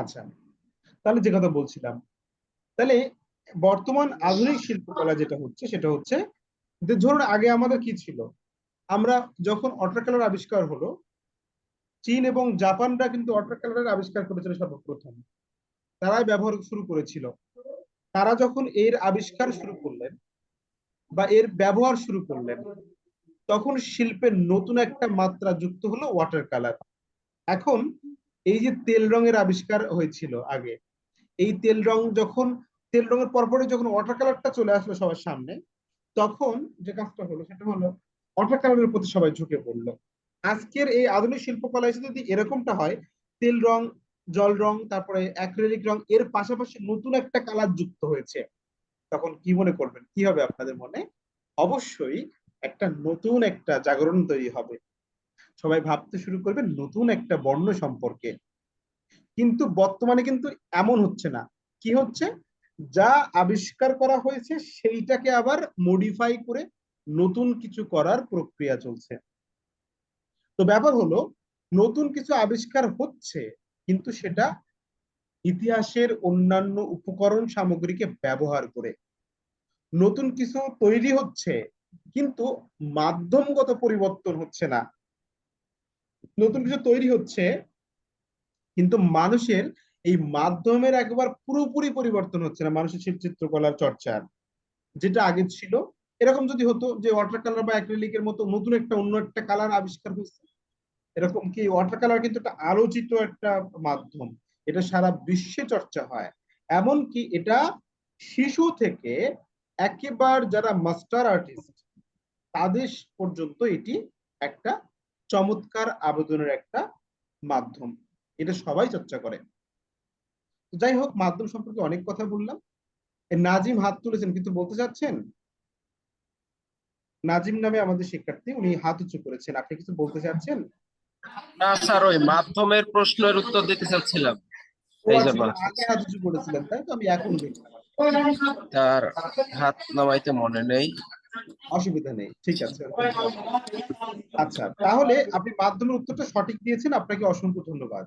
আচ্ছা তাহলে যে কথা বলছিলাম, তাহলে বর্তমান আধুনিক শিল্পকলা যেটা হচ্ছে, সেটা হচ্ছে যে ধরুন আগে আমাদের কি ছিল? আমরা যখন ওয়াটার কালার আবিষ্কার হলো, চীন এবং জাপানরা কিন্তু ওয়াটার কালারের আবিষ্কার করেছিল সর্বপ্রথম। তারাই ব্যবহার শুরু করেছিল। তারা যখন এর আবিষ্কার শুরু করলেন বা এর ব্যবহার শুরু করলেন, তখন শিল্পের নতুন একটা মাত্রা যুক্ত হলো ওয়াটার কালার এখন এই যে তেল রঙের আবিষ্কার হয়েছিল আগে, এই তেল রং যখন, তেল রঙের পরপরই যখন ওয়াটার কালারটা চলে আসলো সবার সামনে, তখন যে কাজটা হলো সেটা হলো ওয়াটার কালারের প্রতি সবাই ঝুঁকে পড়ল। আজকের এই আধুনিক শিল্পকলা এসে যদি এরকমটা হয়, তেল রং, জল রং, তারপরে অ্যাক্রেলিক রং, এর পাশাপাশি নতুন একটা কালার যুক্ত হয়েছে, তখন কি মনে করবেন? কি হবে আপনাদের মনে? অবশ্যই একটা নতুন একটা জাগরণ তৈরি হবে। সবাই ভাবতে শুরু করবে নতুন একটা বর্ণ সম্পর্কে। কিন্তু বর্তমানে কিন্তু এমন হচ্ছে না। কি হচ্ছে? যা আবিষ্কার করা হয়েছে সেইটাকে আবার মডিফাই করে নতুন কিছু করার প্রক্রিয়া চলছে। তো ব্যাপার হলো, নতুন কিছু আবিষ্কার হচ্ছে, কিন্তু সেটা ইতিহাসের অন্যান্য উপকরণ সামগ্রীকে ব্যবহার করে। নতুন কিছু তৈরি হচ্ছে, কিন্তু মাধ্যমগত পরিবর্তন হচ্ছে না। নতুন কিছু তৈরি হচ্ছে, কিন্তু মানুষের এই মাধ্যমের একবার পুরোপুরি পরিবর্তন হচ্ছে না মানুষের শিল্প চিত্রকলার চর্চার। যেটা আগে ছিল, এরকম যদি হতো যে ওয়াটার কালার বা অ্যাক্রিলিকের মতো নতুন একটা, অন্য একটা কালার আবিষ্কার হয়েছে, এরকম কি ওয়াটার কালার কিন্তু একটা আলোচিত একটা মাধ্যম। এটা সারা বিশ্বে চর্চা হয়। এমনকি এটা শিশু থেকে একেবারে যারা মাস্টার আর্টিস্ট তাদের পর্যন্ত এটি একটা চমৎকার আবেদনের একটা মাধ্যম। এটা সবাই চর্চা করে। যাই হোক মাধ্যম সম্পর্কে অনেক কথা বললাম। নাজিম হাত তুলেছেন কিন্তু বলতে চাচ্ছেন নাজিম নামে আমাদের শিক্ষার্থী উনি হাত উঁচু করেছেন। আপনি কিছু বলতে চাচ্ছেন? না স্যার ওই মাধ্যমের প্রশ্নের উত্তর দিতে চাচ্ছিলাম। আচ্ছা, হাত উঁচু করেছিলেন তাই তো? আমি এখন দেখলাম। তার হাত নামাইতে মনে নেই। অসুবিধা নেই, ঠিক আছে। আচ্ছা তাহলে আপনি মাধ্যমের উত্তরটা সঠিক দিয়েছেন, আপনাকে অসংখ্য ধন্যবাদ।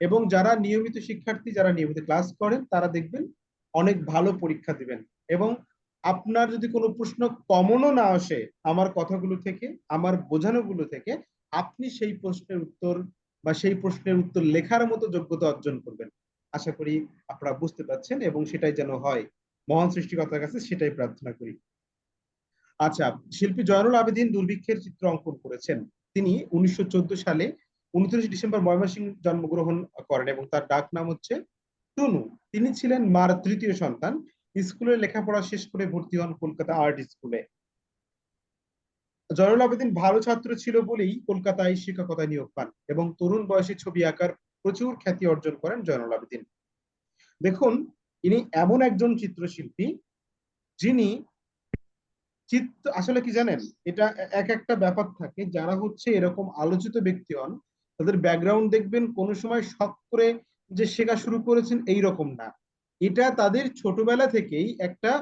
এবং যারা নিয়মিত শিক্ষার্থী, যারা নিয়মিত ক্লাস করেন, তারা দেখবেন অনেক ভালো পরীক্ষা দিবেন। এবং আপনার যদি কোনো প্রশ্ন কমনও না আসে আমার কথাগুলো থেকে, আমার বোঝানোগুলো থেকে, আপনি সেই প্রশ্নের উত্তর বা সেই প্রশ্নের উত্তর লেখার মতো যোগ্যতা অর্জন করবেন। আশা করি আপনারা বুঝতে পারছেন এবং সেটাই যেন হয়। মহান সৃষ্টিকর্তার কাছে সেটাই প্রার্থনা করি। আচ্ছা শিল্পী জয়নুল আবেদিন দুর্ভিক্ষের চিত্র অঙ্কন করেছেন। তিনি উনিশশো সালে উনত্রিশ ডিসেম্বর ময়মনসিংহ জন্মগ্রহণ করেন এবং তার ডাক নাম হচ্ছে টুনু। তিনি ছিলেন মার তৃতীয় সন্তান। স্কুলে লেখাপড়া শেষ করে ভর্তি হন কলকাতা আর্ট স্কুলে। জয়নুল আবেদিন ভালো ছাত্র ছিল বলেই কলকাতায় শিক্ষকতায় নিয়োগ পান এবং তরুণ বয়সে ছবি আঁকার প্রচুর খ্যাতি অর্জন করেন জয়নুল আবেদিন। দেখুন, ইনি এমন একজন চিত্রশিল্পী যিনি চিত্র আসলে কি জানেন? এটা এক একটা ব্যাপার থাকে। যারা হচ্ছে এরকম আলোচিত ব্যক্তি হন, তাদের ব্যাকগ্রাউন্ড দেখবেন কোন সময় শখ করে যে শেখা শুরু করেছেন এই রকম না। এটা তাদের ছোটবেলা থেকেই একটা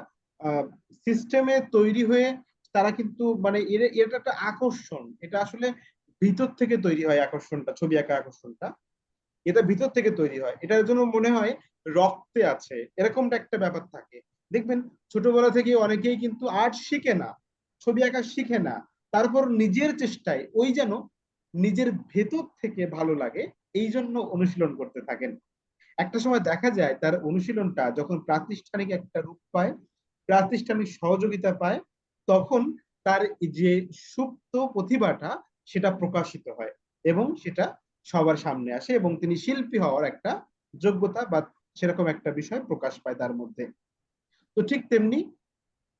সিস্টেমে তৈরি হয়ে তারা কিন্তু মানে এটা একটা আকর্ষণ। এটা আসলে ভিতর থেকে তৈরি হয় আকর্ষণটা, ছবি আঁকা আকর্ষণটা। এটা ভিতর থেকে তৈরি হয়। এটার জন্য মনে হয় রক্তে আছে। এরকমটা একটা ব্যাপার থাকে। দেখবেন ছোটবেলা থেকে অনেকেই কিন্তু আর্ট শিখে না, ছবি আঁকা শিখে না। তারপর নিজের চেষ্টায় ওই যেন নিজের ভেতর থেকে ভালো লাগে, এই জন্য অনুশীলন করতে থাকেন। একটা সময় দেখা যায় তার অনুশীলনটা যখন প্রাতিষ্ঠানিক একটা রূপ পায়, প্রাতিষ্ঠানিক সহযোগিতা পায়, তখন তার যে সুপ্ত প্রতিভাটা সেটা প্রকাশিত হয় এবং সেটা সবার সামনে আসে এবং তিনি শিল্পী হওয়ার একটা যোগ্যতা বা সেরকম একটা বিষয় প্রকাশ পায় তার মধ্যে। তো ঠিক তেমনি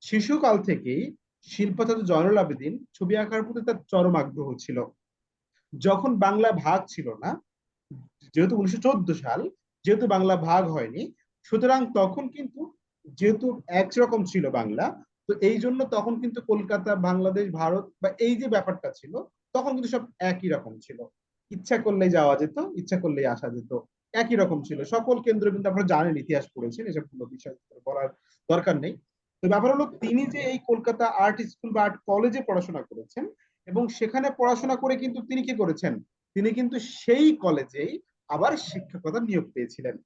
শিশুকাল থেকেই শিল্পছাত্র জয়নুল আবেদিন ছবি আঁকার প্রতি তার চরম আগ্রহ ছিল। যখন বাংলা ভাগ ছিল না, যেহেতু উনিশশো চোদ্দ সাল, যেহেতু বাংলা ভাগ হয়নি, সুতরাং তখন কিন্তু যেহেতু একরকম ছিল বাংলা, তো এই জন্য তখন কিন্তু কলকাতা, বাংলাদেশ, ভারত বা এই যে ব্যাপারটা ছিল, তখন কিন্তু সব একই রকম ছিল। ইচ্ছা করলেই যাওয়া যেত, ইচ্ছা করলেই আসা যেত। একই রকম ছিল। সকল কেন্দ্র কিন্তু আপনারা জানেন, ইতিহাস পড়েছেন, এসব কোনো বিষয় বলার দরকার নেই। তো ব্যাপার হলো, তিনি যে এই কলকাতা আর্ট স্কুল বা আর্ট কলেজে পড়াশোনা করেছেন এবং সেখানে পড়াশোনা করে কিন্তু তিনি কি করেছেন? তিনি কিন্তু সেই কলেজেই আবার শিক্ষকতা নিয়োগ পেয়েছিলেন।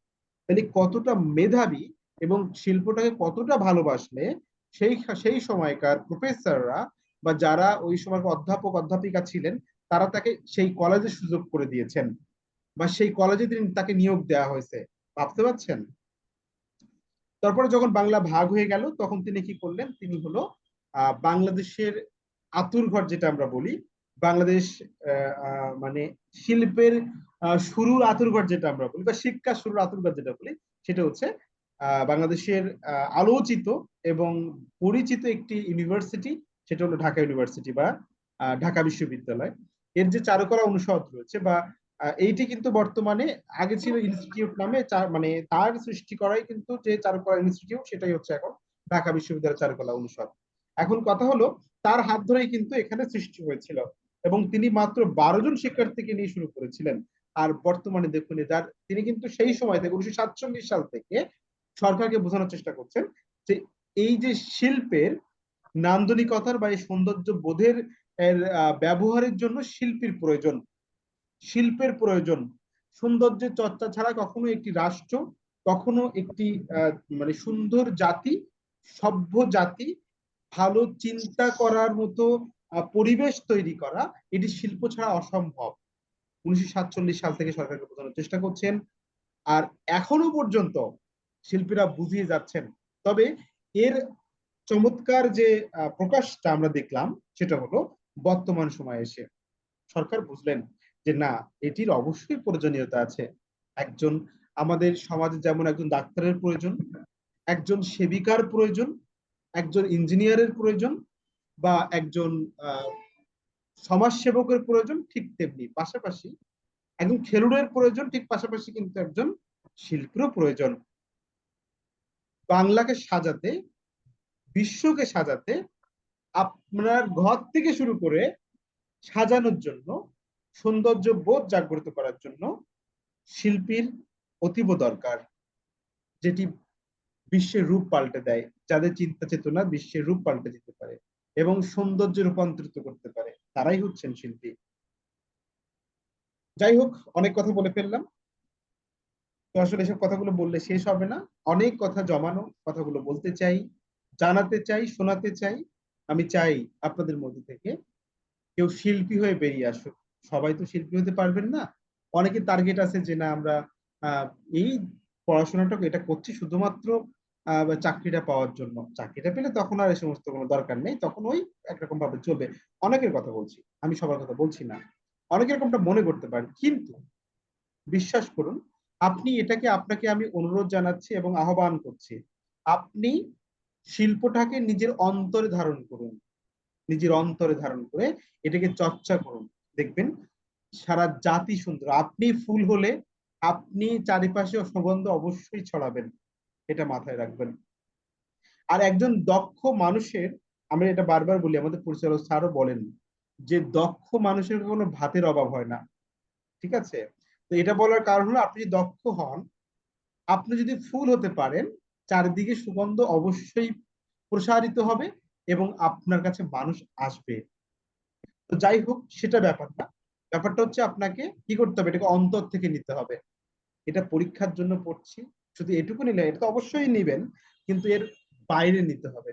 তাহলে কতটা মেধাবী এবং শিল্পটাকে কতটা ভালোবাসলে, সেই সেই সময়কার প্রফেসররা বা যারা ওই সময় অধ্যাপক, অধ্যাপিকা ছিলেন, তারা তাকে সেই কলেজে সুযোগ করে দিয়েছেন। বা সেই কলেজে তিনি তাকে নিয়োগ দেওয়া হয়েছে। ভাবতে পারছেন? তারপরে যখন বাংলা ভাগ হয়ে গেল, তখন তিনি কি করলেন? তিনি হলো বাংলাদেশের আতুরঘর যেটা আমরা বলি, বাংলাদেশ মানে শিল্পের শুরুর আতুরঘর যেটা আমরা বলি, বা শিক্ষা শুরুর আতুরঘর যেটা বলি, সেটা হচ্ছে বাংলাদেশের আলোচিত এবং পরিচিত একটি ইউনিভার্সিটি সেটা হলো ঢাকা ইউনিভার্সিটি বা ঢাকা বিশ্ববিদ্যালয়। এর যে চারুকলা অনুষদ রয়েছে বা এইটি কিন্তু বর্তমানে আগে ছিল ইনস্টিটিউট নামে মানে তার সৃষ্টি করাই কিন্তু যে চারুকলা ইনস্টিটিউট সেটাই হচ্ছে এখন ঢাকা বিশ্ববিদ্যালয় চারুকলা অনুষদ। এখন কথা হলো, তার হাত ধরেই কিন্তু এখানে সৃষ্টি হয়েছিল এবং তিনি মাত্র বারো জন শিক্ষার্থীকে নিয়ে শুরু করেছিলেন। আর বর্তমানে দেখুন যার, তিনি কিন্তু সেই সময় থেকে উনিশশো সাতচল্লিশ সাল থেকে সরকারকে বোঝানোর চেষ্টা করছেন যে এই যে শিল্পের নান্দনিকতার বা এই সৌন্দর্য বোধের ব্যবহারের জন্য শিল্পীর প্রয়োজন। শিল্পের প্রয়োজন। সৌন্দর্যের চর্চা ছাড়া কখনো একটি রাষ্ট্র, কখনো একটি মানে সুন্দর জাতি, সভ্য জাতি, ভালো চিন্তা করার মতো পরিবেশ তৈরি করা, এটি শিল্প ছাড়া অসম্ভব। উনিশশো সাতচল্লিশ সাল থেকে সরকারকে বোঝানোর চেষ্টা করছেন। আর এখনও পর্যন্ত শিল্পীরা বুঝিয়ে যাচ্ছেন। তবে এর চমৎকার যে প্রকাশটা আমরা দেখলাম, সেটা হলো বর্তমান সময়ে এসে। সরকার বুঝলেন। যে না এটির অবশ্যই প্রয়োজনীয়তা আছে। একজন আমাদের সমাজে যেমন একজন ডাক্তারের প্রয়োজন একজন সেবিকার প্রয়োজন একজন ইঞ্জিনিয়ারের প্রয়োজন বা একজন আহ, সমাজসেবকের প্রয়োজন ঠিক তেমনি। পাশাপাশি একজন খেলুড়ের প্রয়োজন ঠিক পাশাপাশি কিন্তু একজন শিল্পীরও প্রয়োজন। বাংলাকে সাজাতে বিশ্বকে সাজাতে আপনার ঘর থেকে শুরু করে সাজানোর জন্য সৌন্দর্য বোধ জাগ্রত করার জন্য শিল্পীর অতীব দরকার, যেটি বিশ্বের রূপ পাল্টে দেয়, যাদের চিন্তা চেতনা বিশ্বের রূপ পাল্টে দিতে পারে এবং সৌন্দর্যে রূপান্তরিত করতে পারে। তারাই হচ্ছেন শিল্পী। যাই হোক, অনেক কথা বলে ফেললাম। তো আসলে এসব কথাগুলো বললে শেষ হবে না। অনেক কথা জমানো, কথাগুলো বলতে চাই, জানাতে চাই, শোনাতে চাই। আমি চাই আপনাদের মধ্যে থেকে কেউ শিল্পী হয়ে বেরিয়ে আসুক। সবাই তো শিল্পী হতে পারবেন না। অনেকে টার্গেট আছে যে, না, আমরা এই পড়াশোনাটা এটা করছি শুধুমাত্র চাকরিটা পাওয়ার জন্য। চাকরিটা পেলে তখন আর এই সমস্ত কোনো দরকার নেই, তখন ওই একরকম ভাবে চলবে। অনেকের কথা বলছি, আমি সবার কথা বলছি না। অনেকে এরকমটা মনে করতে পারেন, কিন্তু বিশ্বাস করুন, আপনি এটাকে, আপনাকে আমি অনুরোধ জানাচ্ছি এবং আহ্বান করছি, আপনি শিল্পটাকে নিজের অন্তরে ধারণ করুন। নিজের অন্তরে ধারণ করে এটাকে চর্চা করুন। দেখবেন সারা জাতি সুন্দর। আপনি ফুল হলে আপনি চারিপাশে সুগন্ধ অবশ্যই ছড়াবেন, এটা মাথায় রাখবেন। আর একজন দক্ষ মানুষের আমরা এটা বারবার বলি, আমাদের পরিচালক স্যারও বলেন যে দক্ষ মানুষের কোনো ভাতের অভাব হয় না। ঠিক আছে? তো এটা বলার কারণ হলো আপনি যদি দক্ষ হন, আপনি যদি ফুল হতে পারেন, চারিদিকে সুগন্ধ অবশ্যই প্রসারিত হবে এবং আপনার কাছে মানুষ আসবে। তো যাই হোক, সেটা ব্যাপার না ব্যাপারটা হচ্ছে আপনাকে কি করতে হবে? এটাকে অন্তর থেকে নিতে হবে। এটা পরীক্ষার জন্য পড়ছি। শুধু এটুকু নিলে এটা তো অবশ্যই নিবেন, কিন্তু এর বাইরে নিতে হবে।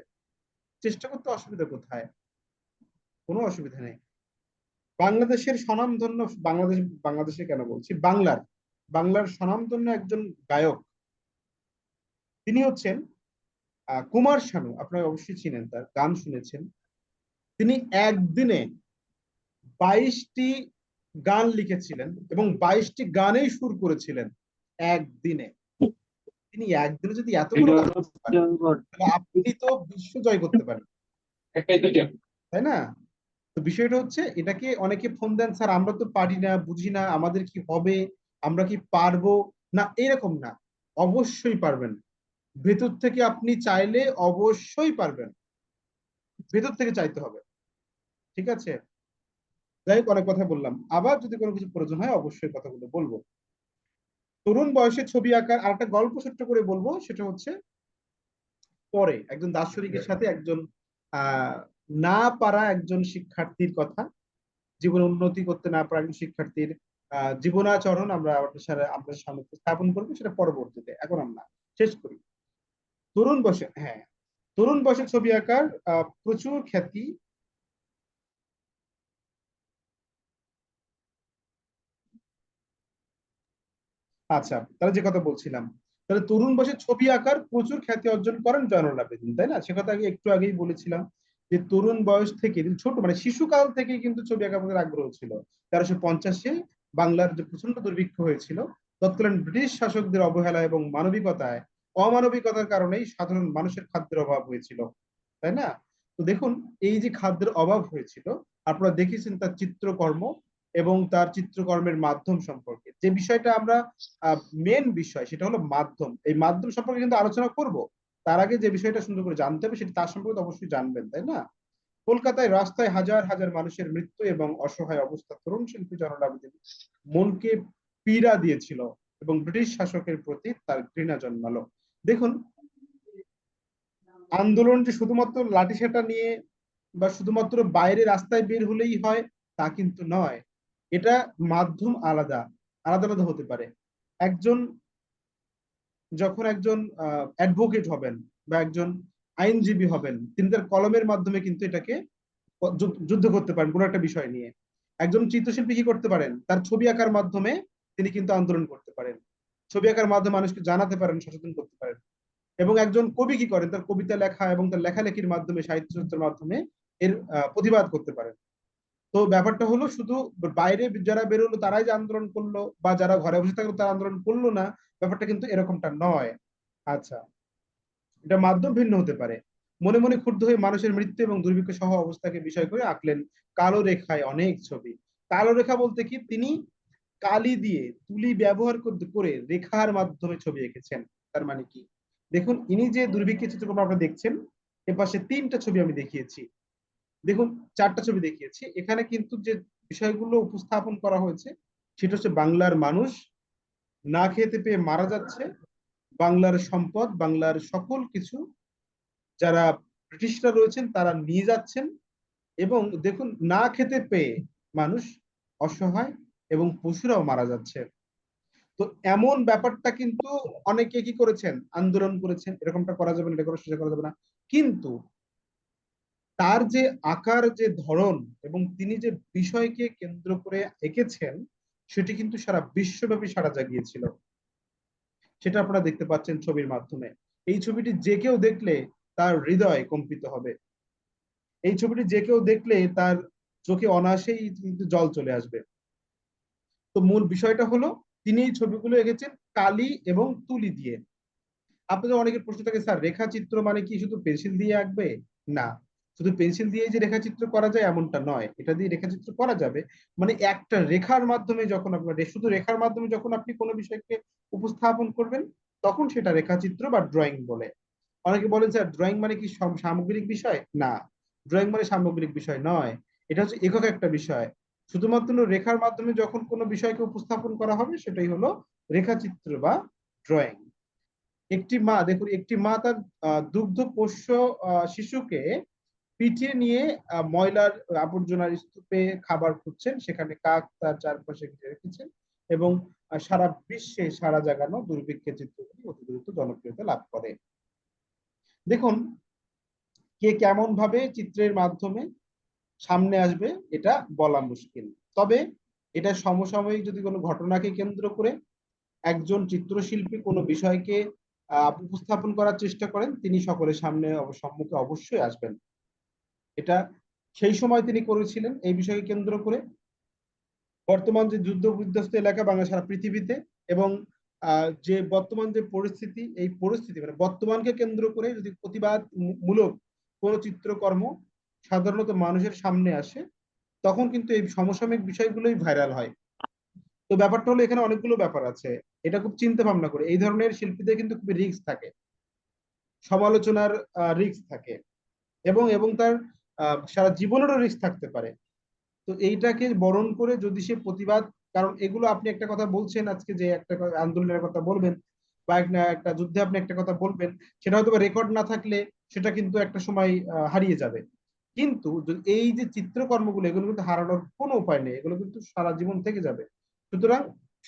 চেষ্টা করতে অসুবিধা কোথায়? কোনো অসুবিধা নেই। বাংলাদেশের স্বনামধন্য, বাংলাদেশ, বাংলাদেশে কেন বলছি? বাংলার বাংলার স্বনামধন্য একজন গায়ক। তিনি হচ্ছেন কুমার শানু। আপনারা অবশ্যই চিনেন, তার গান শুনেছেন। তিনি একদিনে বাইশটি গান লিখেছিলেন এবং বাইশটি গানেই সুর করেছিলেন একদিনে। তিনি একদিনে যদি এতগুলো গান করতে পারেন, তাহলে আপনি তো বিশ্ব জয় করতে পারেন। তাই না? তো বিষয়টা হচ্ছে এটাকে অনেকে ফোন দেন স্যার আমরা তো পারি না বুঝি না আমাদের কি হবে? আমরা কি পারব? না এরকম না। অবশ্যই পারবেন। ভেতর থেকে আপনি চাইলে অবশ্যই পারবেন। ভেতর থেকে চাইতে হবে। ঠিক আছে? যাই হোক, অনেক কথা বললাম। আবার যদি কোনো কিছু প্রয়োজন হয়, অবশ্যই কথাগুলো বলব। তরুণ বয়সে ছবি আঁকার আর একটা গল্প ছোট্ট করে বলব, সেটা হচ্ছে পরে, একজন দার্শনিকের সাথে একজন না পারা একজন শিক্ষার্থীর কথা। জীবনে উন্নতি করতে না পারা একজন শিক্ষার্থীর জীবনাচরণ আমরা আপনার সামনে স্থাপন করব, সেটা পরবর্তীতে। এখন আমরা শেষ করি। তরুণ বয়সে হ্যাঁ তরুণ বয়সে ছবি আঁকার প্রচুর খ্যাতি আচ্ছা তাহলে যে কথা বলছিলাম, তাহলে তরুণ বয়সে ছবি আঁকার প্রচুর খ্যাতি অর্জন করেন জয়নুল আবেদিন, তাই না? সে কথা আগে একটু আগেই বলেছিলাম যে তরুণ বয়স থেকে ছোট মানে শিশুকাল থেকে কিন্তু ছবি আঁকার প্রতি আগ্রহ ছিল। তেরোশো পঞ্চাশে বাংলার যে প্রচণ্ড দুর্ভিক্ষ হয়েছিল, তৎকালীন ব্রিটিশ শাসকদের অবহেলা এবং মানবিকতায় অমানবিকতার কারণেই সাধারণ মানুষের খাদ্যের অভাব হয়েছিল, তাই না? তো দেখুন, এই যে খাদ্যের অভাব হয়েছিল, আপনারা দেখেছেন তার চিত্রকর্ম এবং তার চিত্রকর্মের মাধ্যম সম্পর্কে। যে বিষয়টা আমরা মেন বিষয় সেটা হলো মাধ্যম। এই মাধ্যম সম্পর্কে কিন্তু আলোচনা করব। তার আগে যে বিষয়টা সুন্দর করে জানতে হবে সেটা তার সম্পর্কে অবশ্যই জানবেন, তাই না? কলকাতায় রাস্তায় হাজার হাজার মানুষের মৃত্যু এবং অসহায় অবস্থা, তরুণ শিল্পী জয়নুল মনকে পীড়া দিয়েছিল এবং ব্রিটিশ শাসকের প্রতি তার ঘৃণা জন্মালো। দেখুন, আন্দোলন যে শুধুমাত্র লাঠি সেটা নিয়ে বা শুধুমাত্র বাইরে রাস্তায় বের হলেই হয়, তা কিন্তু নয়। এটা মাধ্যম আলাদা আলাদা আলাদা হতে পারে। একজন, যখন একজন অ্যাডভোকেট হবেন বা একজন আইনজীবী হবেন, তিনি তার কলমের মাধ্যমে কিন্তু এটাকে যুদ্ধ- করতে পারেন, কোনো একটা বিষয় নিয়ে। একজন চিত্রশিল্পী কি করতে পারেন? তার ছবি আঁকার মাধ্যমে তিনি কিন্তু আন্দোলন করতে পারেন। ছবি আঁকার মাধ্যমে মানুষকে জানাতে পারেন, সচেতন করতে পারেন। এবং একজন কবি কি করেন? তার কবিতা লেখা এবং তার লেখালেখির মাধ্যমে, সাহিত্য চর্চার মাধ্যমে এর প্রতিবাদ করতে পারেন। তো ব্যাপারটা হলো শুধু বাইরে যারা বেরোলো তারাই যে আন্দোলন করল বা যারা ঘরে বসে থাকল তারা আন্দোলন করল না, ব্যাপারটা কিন্তু এরকমটা নয়। আচ্ছা এটা মাধ্যম ভিন্ন হতে পারে। মনে মনে ক্ষুব্ধ হয়ে মানুষের মৃত্যু এবং দুর্ভিক্ষ সহ অবস্থাকে বিষয় করে আঁকলেন কালো রেখায় অনেক ছবি। কালো রেখা বলতে কি? তিনি কালি দিয়ে তুলি ব্যবহার করে রেখার মাধ্যমে ছবি এঁকেছেন। তার মানে কি? দেখুন, ইনি যে দুর্ভিক্ষের চিত্রকর্ম আপনারা দেখছেন এ পাশে তিনটা ছবি আমি দেখিয়েছি। দেখুন, চারটা ছবি দেখিয়েছি। এখানে কিন্তু যে বিষয়গুলো উপস্থাপন করা হয়েছে, সেটা হচ্ছে বাংলার মানুষ, না খেতে পেয়ে মারা যাচ্ছে, বাংলার সম্পদ, বাংলার সকল কিছু যারা ব্রিটিশরা রয়েছেন, তারা নিয়ে যাচ্ছেন এবং দেখুন, না খেতে পেয়ে মানুষ অসহায় এবং পশুরাও মারা যাচ্ছে। তো এমন ব্যাপারটা কিন্তু অনেকে কি করেছেন? আন্দোলন করেছেন, এরকমটা করা যাবে না, এটা করা, সেটা করা যাবে না। কিন্তু তার যে আকার, যে ধরন এবং তিনি যে বিষয়কে কেন্দ্র করে এঁকেছেন, সেটি কিন্তু সারা বিশ্বব্যাপী সারা জাগিয়েছিল। সেটা আপনারা দেখতে পাচ্ছেন ছবির মাধ্যমে। এই ছবিটি যে কেউ দেখলে তার হৃদয় কম্পিত হবে। এই ছবিটি যে কেউ দেখলে তার চোখে অনায়াসেই কিন্তু জল চলে আসবে। তো মূল বিষয়টা হলো, তিনি এই ছবিগুলো এঁকেছেন কালি এবং তুলি দিয়ে। আপনাদের অনেকের প্রশ্ন থাকে, স্যার, রেখাচিত্র মানে কি শুধু পেন্সিল দিয়ে আঁকবে? না। শুধু পেন্সিল দিয়ে যে রেখাচিত্র করা যায় এমনটা নয়, এটা দিয়ে রেখাচিত্র করা যাবে। মানে একটা রেখার মাধ্যমে যখন আপনার শুধু রেখার মাধ্যমে যখন আপনি কোনো বিষয়কে উপস্থাপন করবেন, তখন সেটা রেখাচিত্র বা ড্রয়িং বলে। অনেকে বলেন, স্যার ড্রয়িং মানে কি সামগ্রিক বিষয়? না ড্রয়িং মানে সামগ্রিক বিষয় নয়। এটা হচ্ছে একক একটা বিষয়। শুধুমাত্র রেখার মাধ্যমে যখন কোনো বিষয়কে উপস্থাপন করা হবে, সেটাই হলো রেখাচিত্র বা ড্রয়িং একটি মা, দেখুন, একটি মা তার দুগ্ধ পোষ্য শিশুকে পিঠে নিয়ে ময়লার আবর্জনার স্তূপে খাবার খুঁজছেন। সেখানে কাক তার চারপাশে ঘিরে রেখেছেন এবং সারা বিশ্বে সারা জাগানো দুর্ভিক্ষের চিত্রগুলি অতি দ্রুত জনপ্রিয়তা লাভ করে। দেখুন, কে কেমন ভাবে চিত্রের মাধ্যমে সামনে আসবে, এটা বলা মুশকিল। তবে এটা সমসাময়িক যদি কোনো ঘটনাকে কেন্দ্র করে একজন চিত্রশিল্পী কোনো বিষয়কে উপস্থাপন করার চেষ্টা করেন, তিনি সকলের সামনে সম্মুখে অবশ্যই আসবেন। এটা সেই সময় তিনি করেছিলেন, এই বিষয়কে কেন্দ্র করে। বর্তমান যে যুদ্ধ বিধ্বস্ত এলাকা বাংলা সারা পৃথিবীতে এবং যে বর্তমান যে পরিস্থিতি, এই পরিস্থিতি মানে বর্তমানকে কেন্দ্র করে যদি প্রতিবাদ মূলক কোনো চিত্রকর্ম সাধারণত মানুষের সামনে আসে, তখন কিন্তু এই সমসাময়িক বিষয়গুলোই ভাইরাল হয়। তো ব্যাপারটা হলো এখানে অনেকগুলো ব্যাপার আছে। এটা খুব চিন্তা ভাবনা করে। এই ধরনের শিল্পীদের কিন্তু খুবই রিস্ক থাকে। সমালোচনার রিস্ক থাকে। এবং এবং তার সারা জীবনেরও রিস্ক থাকতে পারে। তো এইটাকে বরণ করে যদি সে প্রতিবাদ, কারণ এগুলো আপনি একটা কথা বলছেন আজকে যে একটা আন্দোলনের কথা বলবেন বা একটা যুদ্ধে আপনি একটা কথা বলবেন, সেটা হয়তো রেকর্ড না থাকলে সেটা কিন্তু একটা সময় হারিয়ে যাবে। কিন্তু এই যে চিত্রকর্মগুলো, এগুলো কিন্তু হারানোর কোনো উপায় নেই, এগুলো কিন্তু সারা জীবন থেকে যাবে। সুতরাং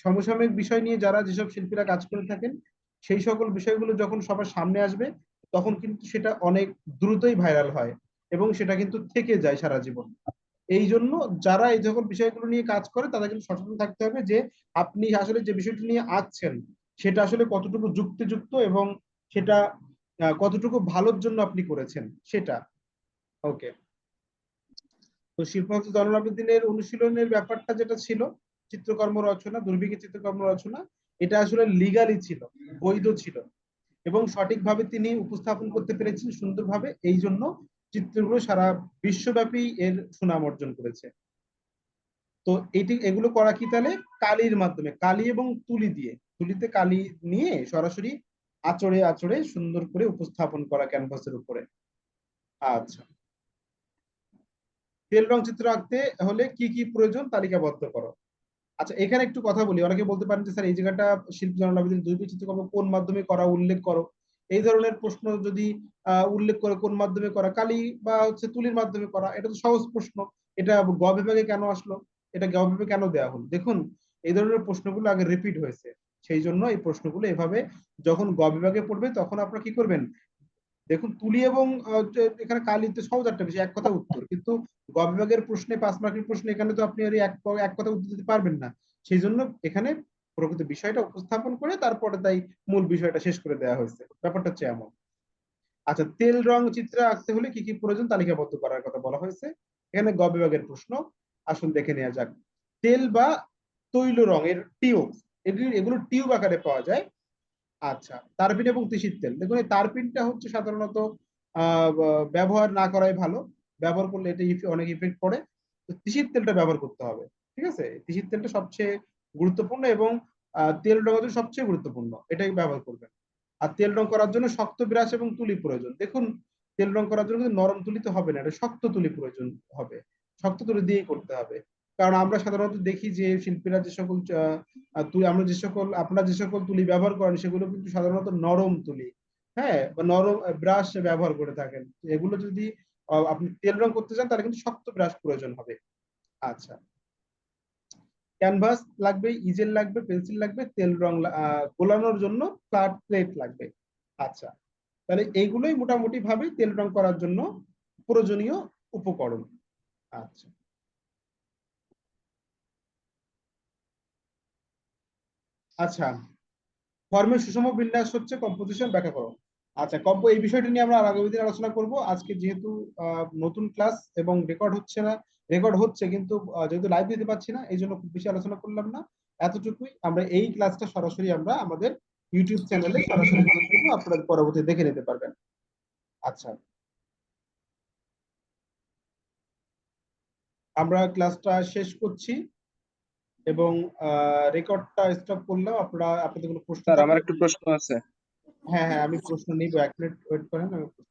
সমসাময়িক বিষয় নিয়ে যারা যেসব শিল্পীরা কাজ করে থাকেন, সেই সকল বিষয়গুলো যখন সবার সামনে আসবে, তখন কিন্তু সেটা অনেক দ্রুতই ভাইরাল হয়। এবং সেটা কিন্তু থেকে যায় সারা জীবন। এই জন্য যারা এই যখন বিষয়গুলো নিয়ে কাজ করে, তাদের কিন্তু সচেতন থাকতে হবে যে, আপনি আসলে যে বিষয়টি নিয়ে আঁকছেন সেটা আসলে কতটুকু যুক্তিযুক্ত এবং সেটা কতটুকু ভালোর জন্য আপনি করেছেন, সেটা। ওকে তো শিল্পী জননাবিদিনের অনুশীলনের ব্যাপারটা যেটা ছিল, চিত্রকর্ম রচনা দুর্বিঘী চিত্রকর্ম রচনা, এটা আসলে লিগালি ছিল, বৈধ ছিল। এবং সঠিকভাবে তিনি উপস্থাপন করতে পেরেছেন সুন্দরভাবে এই জন্য চিত্রগুলো সারা বিশ্বব্যাপী এর সুনাম অর্জন করেছে। তো এটি, এগুলো করা কি তাহলে? কালির মাধ্যমে, কালি এবং তুলি দিয়ে। তুলিতে কালি নিয়ে সরাসরি আচড়ে আচড়ে সুন্দর করে উপস্থাপন করা ক্যানভাসের উপরে। আচ্ছা। তেল রং চিত্র আঁকতে হলে কি কি প্রয়োজন তালিকাবদ্ধ করো। আচ্ছা এখানে একটু কথা বলি। অনেকে বলতে পারেন যে, স্যার, এই জায়গাটা শিল্পী জননাবিদিন দুই চিত্রকর্ম কোন মাধ্যমে করা উল্লেখ করো? এই ধরনের প্রশ্ন যদি উল্লেখ করে কোন মাধ্যমে করা? কালি বা হচ্ছে তুলির মাধ্যমে করা, এটা তো সহজ প্রশ্ন। এটা গ বিভাগে কেন আসলো? এটা গ বিভাগে কেন দেওয়া হলো? দেখুন, এই ধরনের প্রশ্নগুলো আগে রিপিট হয়েছে। সেই জন্য এই প্রশ্নগুলো এভাবে যখন গ বিভাগে পড়বে, তখন আপনারা কি করবেন? দেখুন, তুলি এবং এখানে কালিতে সহজ একটা বিষয়, এক কথা উত্তর। কিন্তু গ বিভাগের প্রশ্নে, পাঁচ মার্কের প্রশ্নে এখানে তো আপনি এক কথা উত্তর দিতে পারবেন না। সেই জন্য এখানে প্রকৃত বিষয়টা উপস্থাপন করে তারপরে তাই মূল বিষয়টা শেষ করে দেওয়া হয়েছে। ব্যাপারটা হচ্ছে এমন। আচ্ছা তেল রং চিত্রে আঁকতে হলে কি কি প্রয়োজন তালিকাবদ্ধ করার কথা বলা হয়েছে। এখানে গ বিভাগের প্রশ্ন। আসুন দেখে নেওয়া যাক। তেল বা তৈল রঙের টিউব, এগুলো টিউব আকারে পাওয়া যায়। আচ্ছা তারপিন এবং তিসির তেল। দেখুন, এই তারপিনটা হচ্ছে সাধারণত ব্যবহার না করাই ভালো। ব্যবহার করলে এটা অনেক ইফেক্ট পড়ে। তো তিসির তেলটা ব্যবহার করতে হবে, ঠিক আছে? তিসির তেলটা সবচেয়ে গুরুত্বপূর্ণ এবং তেল জন্য সবচেয়ে গুরুত্বপূর্ণ। এটাই ব্যবহার করবেন। আর তেল রং করার জন্য শক্ত ব্রাশ এবং তুলি প্রয়োজন। দেখুন, তেল রং করার জন্য নরম তুলি তো হবে না, এটা শক্ত তুলি প্রয়োজন হবে। শক্ত তুলি দিয়ে করতে হবে। কারণ আমরা সাধারণত দেখি যে শিল্পীরা যে সকল আমরা যে সকল, আপনারা যে সকল তুলি ব্যবহার করেন, সেগুলো কিন্তু সাধারণত নরম তুলি। হ্যাঁ বা নরম ব্রাশ ব্যবহার করে থাকেন। এগুলো যদি আপনি তেল রং করতে চান, তাহলে কিন্তু শক্ত ব্রাশ প্রয়োজন হবে। আচ্ছা। ক্যানভাস লাগবে ইজেল লাগবে পেন্সিল লাগবে, তেল রং গোলানোর জন্য ফ্ল্যাট প্লেট লাগবে। আচ্ছা তাহলে এইগুলোই মোটামুটি ভাবে তেল রং করার জন্য প্রয়োজনীয় উপকরণ। আচ্ছা। আচ্ছা ফর্মের সুষম বিন্যাস হচ্ছে কম্পোজিশন ব্যাখ্যা করো। আচ্ছা কম্প এই বিষয়টি নিয়ে আমরা আগামী দিন আলোচনা করব। আজকে যেহেতু নতুন ক্লাস এবং রেকর্ড হচ্ছে না রেকর্ড হচ্ছে কিন্তু যেহেতু লাইভ দিতে পারছি না এই জন্য খুব বেশি আলোচনা করলাম না। এতটুকুই আমরা এই ক্লাসটা সরাসরি আমরা আমাদের ইউটিউব চ্যানেলে সরাসরি আপনারা পরবর্তী দেখে নিতে পারবেন। আচ্ছা। আমরা ক্লাসটা শেষ করছি এবং রেকর্ডটা স্টপ করলাম আপনারা আপনাদের কোনো প্রশ্ন আমার একটু প্রশ্ন আছে। হ্যাঁ হ্যাঁ আমি প্রশ্ন নিব এক মিনিট ওয়েট করেন আমি প্রশ্ন